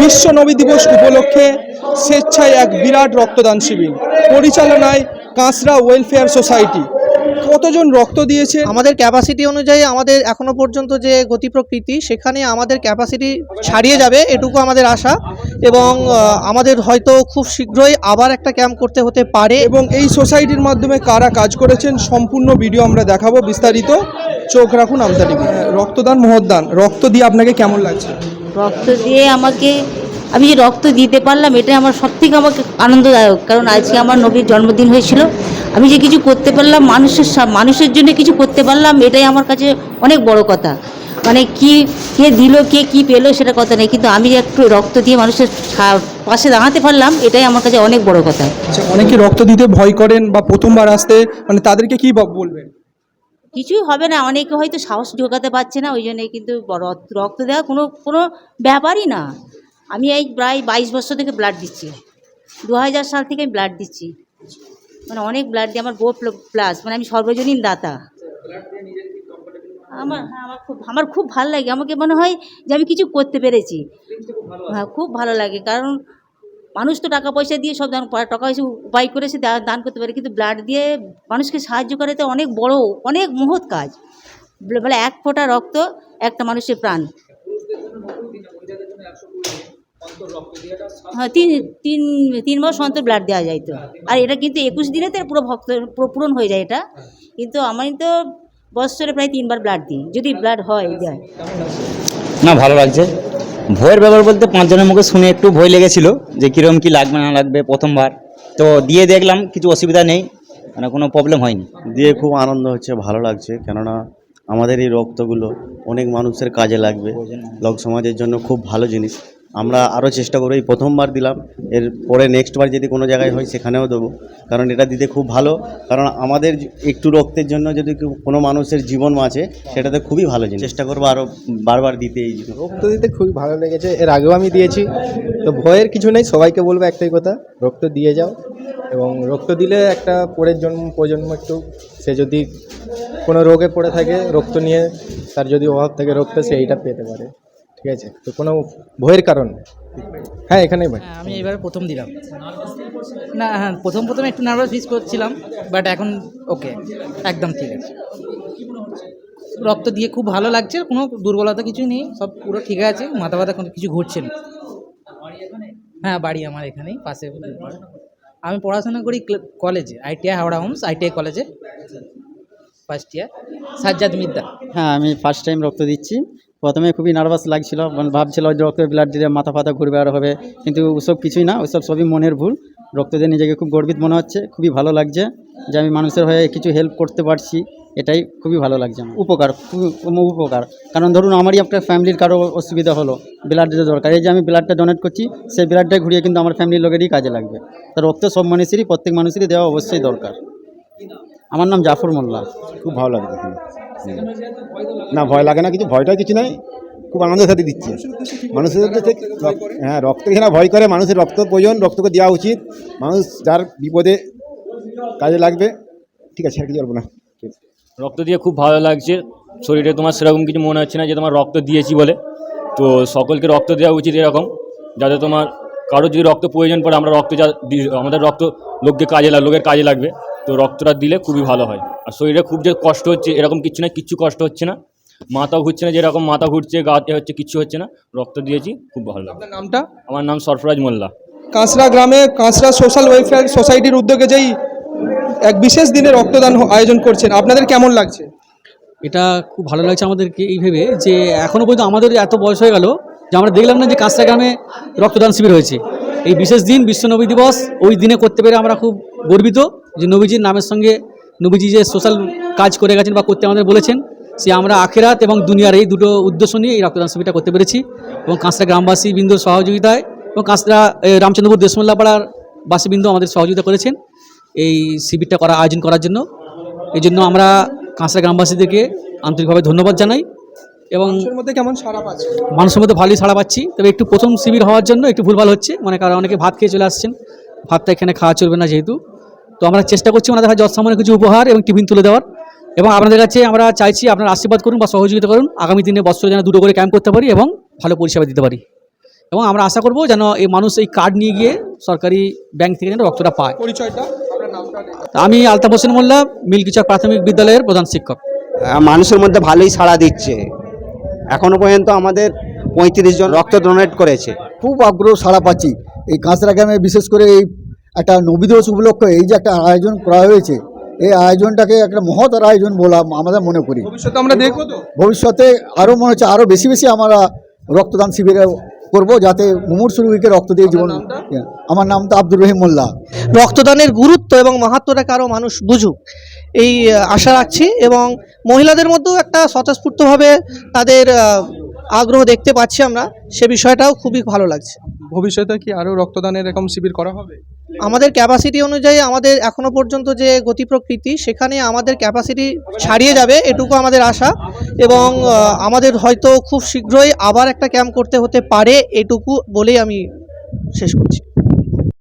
বিশ্ব নবী দিবস উপলক্ষে স্বেচ্ছায় এক বিরাট রক্তদান শিবির। পরিচালনায় কাঁচরা ওয়েলফেয়ার সোসাইটি। কতজন রক্ত দিয়েছে? আমাদের ক্যাপাসিটি অনুযায়ী আমাদের এখনও পর্যন্ত যে গতি প্রকৃতি সেখানে আমাদের ক্যাপাসিটি ছাড়িয়ে যাবে এটুকু আমাদের আশা। এবং আমাদের হয়তো খুব শীঘ্রই আবার একটা ক্যাম্প করতে হতে পারে। এবং এই সোসাইটির মাধ্যমে কারা কাজ করেছেন সম্পূর্ণ ভিডিও আমরা দেখাবো বিস্তারিত। চোখ রাখুন টিভি রক্তদান মহদান রক্ত দিয়ে আপনাকে কেমন লাগছে? রক্ত দিয়ে আমাকে, আমি যে রক্ত দিতে পারলাম, এটাই আমার সব থেকে আমাকে আনন্দদায়ক। কারণ আজকে আমার নবীর জন্মদিন হয়েছিল। আমি যে কিছু করতে পারলাম, মানুষের মানুষের জন্য কিছু করতে পারলাম, এটাই আমার কাছে অনেক বড় কথা। মানে কি, কে দিল, কে কি পেল সেটা কথা নেই। কিন্তু আমি একটু রক্ত দিয়ে মানুষের পাশে দাঁড়াতে পারলাম, এটাই আমার কাছে অনেক বড় কথা। আচ্ছা অনেকে রক্ত দিতে ভয় করেন বা প্রথমবার আসতে মানে তাদেরকে কি বলবেন? কিছুই হবে না। অনেকে হয়তো সাহস ঢোকাতে পারছে না, ওই জন্যে কিন্তু রক্ত- দেওয়া কোনো কোনো ব্যাপারই না। আমি এই প্রায় বাইশ বছর থেকে ব্লাড দিচ্ছি। দু হাজার সাল থেকে আমি ব্লাড দিচ্ছি। মানে অনেক ব্লাড দিয়ে আমার গো প্লাস মানে আমি সর্বজনীন দাতা। আমার হ্যাঁ আমার খুব আমার খুব ভালো লাগে। আমাকে মনে হয় যে আমি কিছু করতে পেরেছি। হ্যাঁ খুব ভালো লাগে। কারণ মানুষ তো টাকা পয়সা দিয়ে সব দান টাকা পয়সা উপায় করে সে দান করতে পারে, কিন্তু ব্লাড দিয়ে মানুষকে সাহায্য করে তো অনেক বড়, অনেক মহৎ কাজ। বলে এক ফোঁটা রক্ত একটা মানুষের প্রাণ। হ্যাঁ তিন তিন তিন মাস অন্তর ব্লাড দেওয়া যায় তো। আর এটা কিন্তু একুশ দিনে তো পুরো ভক্ত পূরণ হয়ে যায় এটা। কিন্তু আমি তো বছরে প্রায় তিনবার ব্লাড দিই, যদি ব্লাড হয় যায় না, ভালো লাগছে। ভয়ের ব্যাপার বলতে পাঁচজনের মুখে শুনে একটু ভয় লেগেছিল যে কীরকম কী লাগবে না লাগবে প্রথমবার। তো দিয়ে দেখলাম কিছু অসুবিধা নেই মানে কোনো প্রবলেম হয়নি। দিয়ে খুব আনন্দ হচ্ছে ভালো লাগছে। কেননা আমাদের এই রক্তগুলো অনেক মানুষের কাজে লাগবে। লোক সমাজের জন্য খুব ভালো জিনিস। আমরা আরও চেষ্টা করব। এই প্রথমবার দিলাম। এর পরে নেক্সট বার যদি কোনো জায়গায় হয় সেখানেও দেবো। কারণ এটা দিতে খুব ভালো। কারণ আমাদের একটু রক্তের জন্য যদি কোনো মানুষের জীবন বাঁচে, সেটাতে খুবই ভালো জিনিস। চেষ্টা করব আরও বারবার দিতে এই রক্ত দিতে খুবই ভালো লেগেছে। এর আগেও আমি দিয়েছি। তো ভয়ের কিছু নেই, সবাইকে বলব একটাই কথা, রক্ত দিয়ে যাও। এবং রক্ত দিলে একটা পরের জন্ম, প্রজন্ম একটু, সে যদি কোনো রোগে পড়ে থাকে, রক্ত নিয়ে তার যদি অভাব থাকে রক্ত, সে এইটা পেতে পারে। ঠিক আছে? তো কোনো ভয়ের কারণ নেই। হ্যাঁ এখানেই ভাই হ্যাঁ আমি এবারে প্রথম দিলাম। না হ্যাঁ প্রথম প্রথম একটু নার্ভাস ফিস করছিলাম বাট এখন ওকে একদম ঠিক আছে। রক্ত দিয়ে খুব ভালো লাগছে কোনো দুর্বলতা কিছু নেই সব পুরো ঠিক আছে মাথা ব্যথা কোনো কিছু ঘুরছে না। হ্যাঁ বাড়ি আমার এখানেই পাশে আমি পড়াশোনা করি ক্ল- কলেজে আইটিআই হাওড়া হোমস আইটিআই কলেজে ফার্স্ট ইয়ার সাজ্জাদ মিদ্দা। হ্যাঁ আমি ফার্স্ট টাইম রক্ত দিচ্ছি। প্রথমে খুবই নার্ভাস লাগছিল মানে ভাবছিল যে রক্ত ব্লাড দিলে মাথা ফাতা ঘুরবে আর হবে, কিন্তু ওসব কিছুই না, ওসব সবই মনের ভুল। রক্ত দিয়ে নিজেকে খুব গর্বিত মনে হচ্ছে, খুবই ভালো লাগছে যে আমি মানুষের হয়ে কিছু হেল্প করতে পারছি, এটাই খুবই ভালো লাগছে। উপকার, খুবই উপকার। কারণ ধরুন আমারই একটা ফ্যামিলির কারও অসুবিধা হলো ব্লাড দিতে দরকার। এই যে আমি ব্লাডটা ডোনেট করছি, সেই ব্লাডটাই ঘুরিয়ে কিন্তু আমার ফ্যামিলির লোকেরই কাজে লাগবে। তো রক্ত সব মানুষেরই, প্রত্যেক মানুষেরই দেওয়া অবশ্যই দরকার। আমার নাম জাফর মোল্লা। খুব ভালো লাগে দেখুন না ভয় লাগে না কিছু ভয়টা কিছু নাই। খুব আনন্দের সাথে দিচ্ছে। মানুষের হ্যাঁ রক্ত এখানে ভয় করে মানুষের রক্ত প্রয়োজন রক্তকে দেওয়া উচিত। মানুষ যার বিপদে কাজে লাগবে ঠিক আছে আর কিছু বলব না। রক্ত দিয়ে খুব ভালো লাগছে। শরীরে তোমার সেরকম কিছু মনে হচ্ছে না যে তোমার রক্ত দিয়েছি বলে। তো সকলকে রক্ত দেওয়া উচিত এরকম যাতে তোমার কারোর যদি রক্ত প্রয়োজন পড়ে আমরা রক্ত যা আমাদের রক্ত লোককে কাজে লাগ লোকের কাজে লাগবে। তো রক্তটা দিলে খুবই ভালো হয়। আর শরীরে খুব যে কষ্ট হচ্ছে এরকম কিছু না কিচ্ছু কষ্ট হচ্ছে না। মাথাও ঘুরছে না যেরকম মাথা ঘুরছে গাতে হচ্ছে কিচ্ছু হচ্ছে না। রক্ত দিয়েছি খুব ভালো লাগে আপনার নামটা? আমার নাম সরফরাজ মোল্লা। কাঁচরা গ্রামে কাঁচরা সোশ্যাল ওয়েলফেয়ার সোসাইটির উদ্যোগে যেই এক বিশেষ দিনে রক্তদান আয়োজন করছেন আপনাদের কেমন লাগছে? এটা খুব ভালো লাগছে আমাদেরকে এই ভেবে যে এখনও পর্যন্ত আমাদের এত বয়স হয়ে গেল যে আমরা দেখলাম না যে কাঁচরা গ্রামে রক্তদান শিবির হয়েছে। এই বিশেষ দিন বিশ্ব নবী দিবস, ওই দিনে করতে পেরে আমরা খুব গর্বিত যে নবীজির নামের সঙ্গে নবীজি যে সোশ্যাল কাজ করে গেছেন বা করতে আমাদের বলেছেন, সে আমরা আখেরাত এবং দুনিয়ার এই দুটো উদ্দেশ্য নিয়ে এই রক্তদান শিবিরটা করতে পেরেছি এবং কাঁচরা গ্রামবাসী বিন্দুর সহযোগিতায় এবং কাঁচরা রামচন্দ্রপুর দেশমোল্লা পাড়ার বাসীবৃন্দ আমাদের সহযোগিতা করেছেন এই শিবিরটা করা, আয়োজন করার জন্য। এই জন্য আমরা কাঁচরা গ্রামবাসীদেরকে আন্তরিকভাবে ধন্যবাদ জানাই। এবং মানুষের মধ্যে কেমন সারা পাচ্ছে মানুষের মধ্যে ভালোই সাড়া পাচ্ছি। তবে একটু প্রথম শিবির হওয়ার জন্য একটু ভুলভাল হচ্ছে। মানে কারণ অনেকে ভাত খেয়ে চলে আসছেন। ভাতটা এখানে খাওয়া চলবে না যেহেতু। তো আমরা চেষ্টা করছি ওনাদের হাতে যৎসামান্য কিছু উপহার এবং টিফিন তুলে দেওয়ার। এবং আপনাদের কাছে আমরা চাইছি আপনারা আশীর্বাদ করুন বা সহযোগিতা করুন। আগামী দিনে বছর যেন দুটো করে ক্যাম্প করতে পারি এবং ভালো পরিষেবা দিতে পারি। এবং আমরা আশা করব যেন এই মানুষ এই কার্ড নিয়ে গিয়ে সরকারি ব্যাংক থেকে যেন রক্তটা পায়। পরিচয়টা আমি আলতাফ হোসেন মোল্লা মিল্কিচক প্রাথমিক বিদ্যালয়ের প্রধান শিক্ষক। মানুষের মধ্যে ভালোই সাড়া দিচ্ছে। এখনও পর্যন্ত আমাদের পঁয়ত্রিশ জন রক্ত ডোনেট করেছে। খুব আগ্রহ সারা পাচ্ছি। এই কাঁচরা গ্রামে বিশেষ করে এই একটা নবীদিবস উপলক্ষে এই যে একটা আয়োজন করা হয়েছে এই আয়োজনটাকে একটা মহৎ আয়োজন বলা আমাদের মনে করি। ভবিষ্যতে আমরা দেখব তো? ভবিষ্যতে আরও মনে হচ্ছে আরও বেশি বেশি আমরা রক্তদান শিবিরে করব যাতে মুমূর্ষ রুগীকে রক্ত দিয়ে জীবন আমার নাম তো আব্দুর রহিম মোল্লা। রক্তদানের গুরুত্ব এবং মাহাত্মটা কারও মানুষ বুঝুক। এই আশা রাখছি এবং মহিলাদের মধ্যেও একটা স্বতঃস্ফূর্তভাবে তাদের আহ, আগ্রহ দেখতে পাচ্ছি আমরা। সে বিষয়টাও খুবই ভালো লাগছে। ভবিষ্যতে কি আরও রক্তদানের এরকম শিবির করা হবে? আমাদের ক্যাপাসিটি অনুযায়ী আমাদের এখনও পর্যন্ত যে গতি প্রকৃতি সেখানে আমাদের ক্যাপাসিটি ছাড়িয়ে যাবে এটুকু আমাদের আশা। এবং আমাদের হয়তো খুব শীঘ্রই আবার একটা ক্যাম্প করতে হতে পারে এটুকু বলেই আমি শেষ করছি।